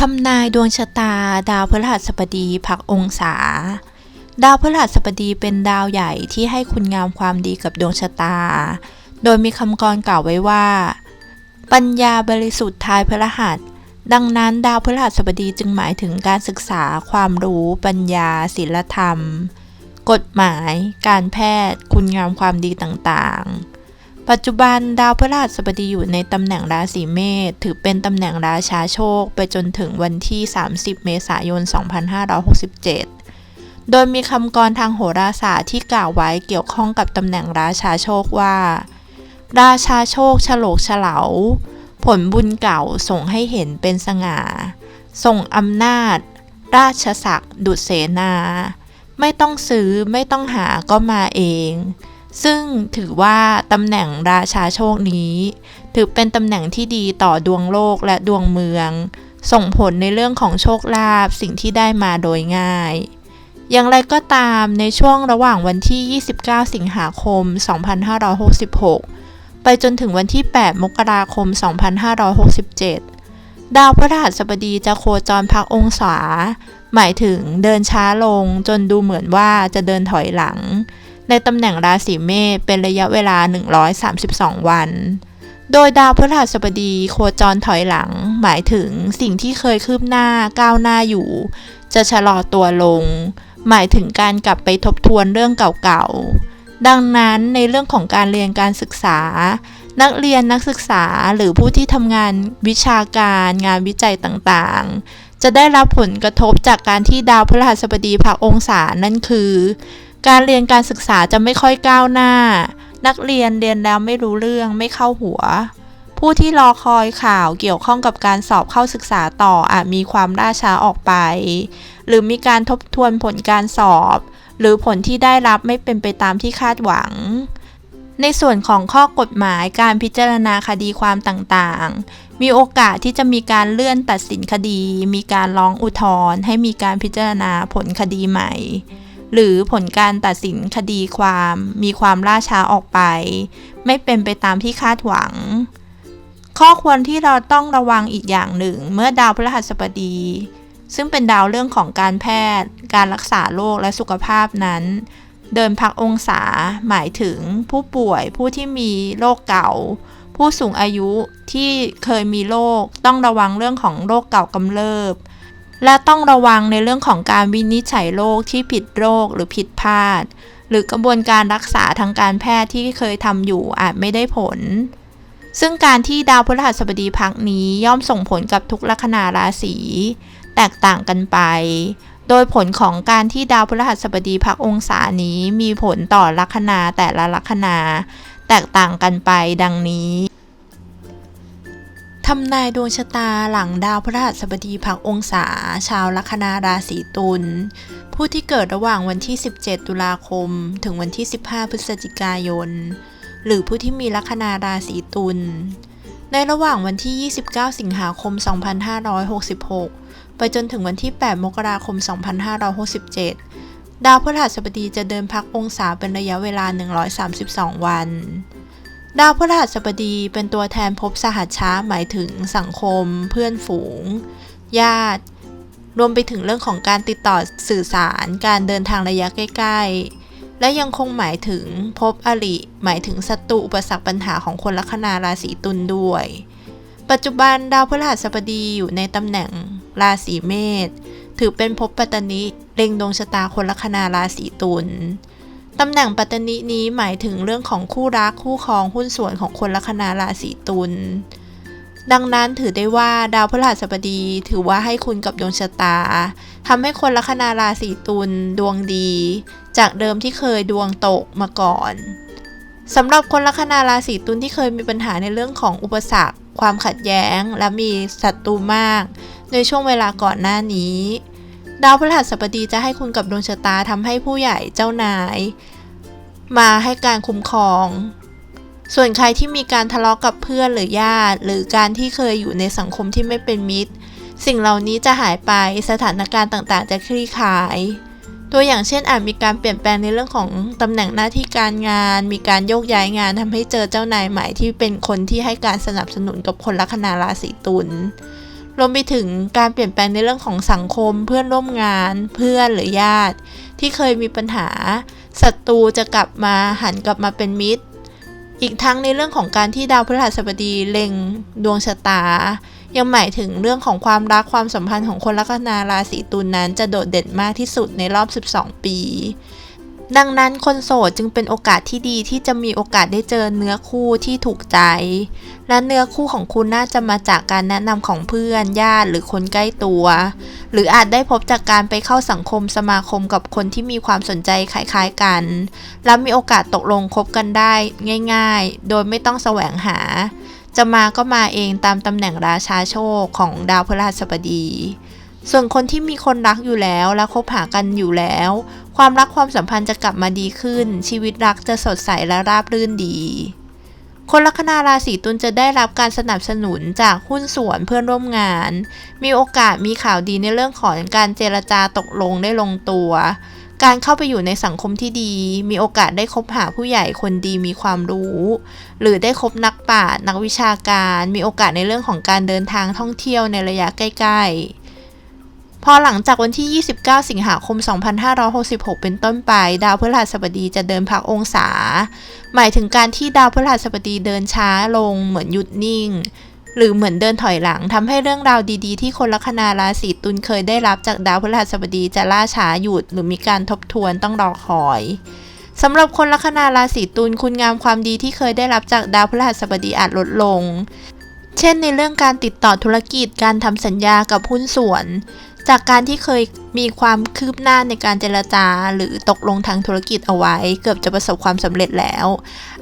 ทำนายดวงชะตา ดาวพฤหัสบดีพักองศา ดาวพฤหัสบดีเป็นดาวใหญ่ที่ให้คุณงามความดีกับดวงชะตา โดยมีคำกรกล่าวไว้ว่า ปัญญาบริสุทธิ์ทายพฤหัส ดังนั้นดาวพฤหัสบดีจึงหมายถึงการศึกษาความรู้ ปัญญาศีลธรรม กฎหมาย การแพทย์ คุณงามความดีต่างๆ ปัจจุบันดาวพฤหัสบดีอยู่ในตำแหน่งราศีเมษถือเป็นตำแหน่งราชาโชค ไปจนถึงวันที่ 30 เมษายน 2567 โดยมีคำกรทางโหราศาสตร์ที่กล่าวไว้เกี่ยวข้องกับตำแหน่งราชาโชคว่า ราชาโชคฉลกเฉลาผลบุญเก่าส่งให้เห็นเป็นสง่า ส่งอำนาจ ราชศักดิ์ดุจเสนา ไม่ต้องซื้อไม่ต้องหาก็มาเอง ซึ่งถือว่าตำแหน่งราชาโชคนี้ ถือเป็นตำแหน่งที่ดีต่อดวงโลกและดวงเมือง ส่งผลในเรื่องของโชคลาภสิ่งที่ได้มาโดยง่าย อย่างไรก็ตามในช่วงระหว่างวันที่ 29 สิงหาคม 2566 ไปจนถึงวันที่ 8 มกราคม 2567 ดาวพฤหัสบดีจะโคจรพักองศา หมายถึงเดินช้าลงจนดูเหมือนว่าจะเดินถอยหลัง ในตำแหน่งราศีเมษเป็นระยะเวลา 132 วัน โดยดาวพฤหัสบดีโคจรถอยหลัง หมายถึงสิ่งที่เคยคืบหน้าก้าวหน้าอยู่ จะชะลอตัวลง หมายถึงการกลับไปทบทวนเรื่องเก่าๆ ดังนั้นในเรื่องของการเรียนการศึกษา นักเรียนนักศึกษาหรือผู้ที่ทำงานวิชาการงานวิจัยต่างๆ จะได้รับผลกระทบจากการที่ดาวพฤหัสบดีพักองศานั่นคือ การเรียนการศึกษาจะไม่ค่อยก้าวหน้า นักเรียนเรียนแล้วไม่รู้เรื่องไม่เข้าหัว ผู้ที่รอคอยข่าวเกี่ยวข้องกับการสอบเข้าศึกษาต่ออาจมีความล่าช้าออกไป หรือมีการทบทวนผลการสอบ หรือผลที่ได้รับไม่เป็นไปตามที่คาดหวังในส่วนของข้อกฎหมายการพิจารณาคดีความต่างๆ มีโอกาสที่จะมีการเลื่อนตัดสินคดี มีการร้องอุทธรณ์ให้มีการพิจารณาผลคดีใหม่ หรือผลการตัดสินคดีความมีความล่าช้าออกไป ไม่เป็นไปตามที่คาดหวัง ข้อควรที่เราต้องระวังอีกอย่างหนึ่ง เมื่อดาวพฤหัสบดี ซึ่งเป็นดาวเรื่องของการแพทย์ การรักษาโรคและสุขภาพนั้น เดินพักองศาหมายถึงผู้ป่วยผู้ที่มีโรคเก่า ผู้สูงอายุที่เคยมีโรคต้องระวังเรื่องของโรคเก่ากำเริบ และต้องระวังในเรื่องของการวินิจฉัยโรคที่ผิดโรคหรือผิดพลาด หรือกระบวนการรักษาทางการแพทย์ที่เคยทำอยู่อาจไม่ได้ผล ซึ่งการที่ดาวพฤหัสบดีพักนี้ย่อมส่งผลกับทุกลัคนาราศี แตกต่างกันไป โดยผลของการที่ดาวพฤหัสบดีพักองศานี้มีผลต่อลัคนาแต่ละลัคนา แตกต่างกันไปดังนี้ ทำนายดวงชะตาหลังดาวพฤหัสบดีพักองศา ชาวลัคนาราศีตุลผู้ที่เกิดระหว่างวันที่ 17 ตุลาคม ถึงวันที่ 15 พฤศจิกายน หรือผู้ที่มีลัคนาราศีตุลในระหว่างวันที่ 29 สิงหาคม 2566 ไปจนถึงวันที่ 8 มกราคม 2567 ดาวพฤหัสบดีจะเดินพักองศาเป็นระยะเวลา 132 วัน ดาวพฤหัสบดีเป็นตัวแทนภพสหัชชาหมายถึงสังคม เพื่อนฝูง ญาติ รวมไปถึงเรื่องของการติดต่อสื่อสาร การเดินทางระยะใกล้ ๆ และยังคงหมายถึงภพอริหมายถึงศัตรูอุปสรรคปัญหาของคนลัคนาราศีตุลด้วย ปัจจุบันดาวพฤหัสบดีอยู่ในตำแหน่งราศีเมษถือเป็นภพปัตตนิเล็งดวงชะตาคนลัคนาราศีตุล ตำแหน่งปัตตนินี้หมายถึงเรื่องของคู่รักคู่ครองหุ้นส่วนของคนลัคนาราศีตุล ดังนั้นถือได้ว่าดาวพฤหัสบดีถือว่าให้คุณกับดวงชะตาทำให้คนลัคนาราศีตุลดวงดี จากเดิมที่เคยดวงตกมาก่อนสำหรับคนลัคนาราศีตุลที่เคยมีปัญหาในเรื่องของอุปสรรค ความขัดแย้ง และมีศัตรูมาก ในช่วงเวลาก่อนหน้านี้ ดาวพฤหัสบดีจะให้คุณกับดวงชะตาทำให้ผู้ใหญ่เจ้านาย มาให้การคุ้มครอง ส่วนใครที่มีการทะเลาะกับเพื่อนหรือญาติ หรือการที่เคยอยู่ในสังคมที่ไม่เป็นมิตร สิ่งเหล่านี้จะหายไปสถานการณ์ต่างๆ จะคลี่คลาย ตัวอย่างเช่นอาจมีการเปลี่ยนแปลงในเรื่องของตำแหน่งหน้าที่การงาน มีการโยกย้ายงานทำให้เจอเจ้านายใหม่ที่เป็นคนที่ให้การสนับสนุนกับคนลัคนาราศีตุลรวมไปถึงการเปลี่ยนแปลงในเรื่องของสังคมเพื่อนร่วมงาน เพื่อนหรือญาติ ที่เคยมีปัญหา ศัตรูจะกลับมาหันกลับมาเป็นมิตร อีกทั้งในเรื่องของการที่ดาวพฤหัสบดีเล็งดวงชะตา ยังหมายถึงเรื่องของความรักความสัมพันธ์ของคนลัคนาราศีตุลนนั้น จะโดดเด่นมากที่สุดในรอบ 12 ปี ดังนั้นคนโสดจึงเป็นโอกาสที่ดีที่จะมีโอกาสได้เจอเนื้อคู่ที่ถูกใจ และเนื้อคู่ของคุณน่าจะมาจากการแนะนำของเพื่อนญาติหรือคนใกล้ตัว หรืออาจได้พบจากการไปเข้าสังคมสมาคมกับคนที่มีความสนใจคล้ายๆกัน และมีโอกาสตกลงคบกันได้ง่ายๆ โดยไม่ต้องแสวงหา จะมาก็มาเองตามตำแหน่งราชาโชคของดาวพฤหัสบดีส่วนคนที่มีคนรักอยู่แล้วและคบหากันอยู่แล้ว ความรักความสัมพันธ์จะกลับมาดีขึ้น ชีวิตรักจะสดใสและราบรื่นดี คนลัคนาราศีตุลจะได้รับการสนับสนุนจากหุ้นส่วนเพื่อนร่วมงาน มีโอกาสมีข่าวดีในเรื่องของการเจรจาตกลงได้ลงตัว การเข้าไปอยู่ในสังคมที่ดี มีโอกาสได้คบหาผู้ใหญ่คนดีมีความรู้ หรือได้คบนักปราชญ์นักวิชาการ มีโอกาสในเรื่องของการเดินทางท่องเที่ยวในระยะใกล้ ๆ พอหลังจากวันที่ 29 สิงหาคม 2566 เป็นต้นไป ดาวพฤหัสบดีจะเดินพักองศา หมายถึงการที่ดาวพฤหัสบดีเดินช้าลงเหมือนหยุดนิ่ง หรือเหมือนเดินถอยหลังทำให้เรื่องราวดีๆ ที่คนลัคนาราศีตุลเคยได้รับจากดาวพฤหัสบดีจะล่าช้าหยุด หรือมีการทบทวนต้องรอคอยสำหรับคนลัคนาราศีตุลคุณงามความดีที่เคยได้รับจากดาวพฤหัสบดีอาจลดลง เช่นในเรื่องการติดต่อธุรกิจการทำสัญญากับหุ้นส่วน จากการที่เคยมีความคืบหน้าในการเจรจา หรือตกลงทางธุรกิจเอาไว้ เกือบจะประสบความสำเร็จแล้ว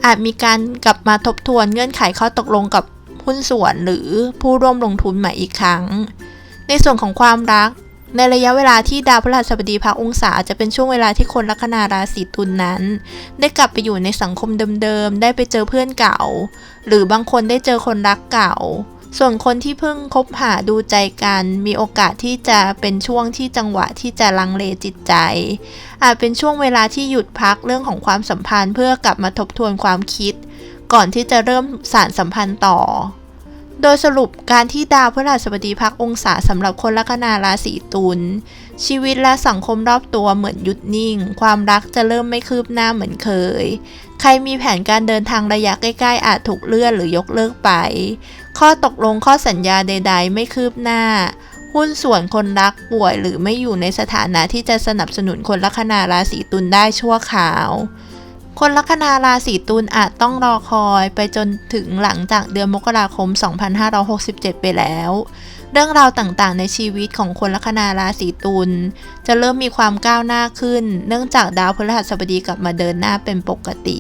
อาจมีการกลับมาทบทวนเงื่อนไขข้อตกลงกับหุ้นส่วนหรือผู้ร่วมลงทุนใหม่อีกครั้ง ในส่วนของความรัก ในระยะเวลาที่ดาวพฤหัสบดีพักองศาจะเป็นช่วงเวลาที่คนลัคนาราศีตุลนนั้น ได้กลับไปอยู่ในสังคมเดิมๆ ได้ไปเจอเพื่อนเก่า หรือบางคนได้เจอคนรักเก่า ส่วนคนที่เพิ่งคบหาดูใจกัน มีโอกาสที่จะเป็นช่วงที่จังหวะที่จะลังเลจิตใจ อาจเป็นช่วงเวลาที่หยุดพักเรื่องของความสัมพันธ์ เพื่อกลับมาทบทวนความคิด ก่อนที่จะเริ่มสารสัมพันธ์ต่อ โดยสรุปการที่ดาวพฤหัสบดีพักองศาสำหรับคนลัคนาราศีตุลชีวิตและสังคมรอบตัวเหมือนหยุดนิ่ง ความรักจะเริ่มไม่คืบหน้าเหมือนเคย ใครมีแผนการเดินทางระยะใกล้ๆอาจถูกเลื่อนหรือยกเลิกไป ข้อตกลงข้อสัญญาใด ๆ ไม่คืบหน้า หุ้นส่วนคนรักป่วยหรือไม่อยู่ในสถานะที่จะสนับสนุนคนลัคนาราศีตุลได้ชั่วคราว คนลัคนาราศีตุลอาจต้องรอคอยไปจนถึงหลังจากเดือนมกราคม 2567 ไปแล้ว เรื่องราวต่างๆ ในชีวิตของคนลัคนาราศีตุลจะเริ่มมีความก้าวหน้าขึ้น เนื่องจากดาวพฤหัสบดีกลับมาเดินหน้าเป็นปกติ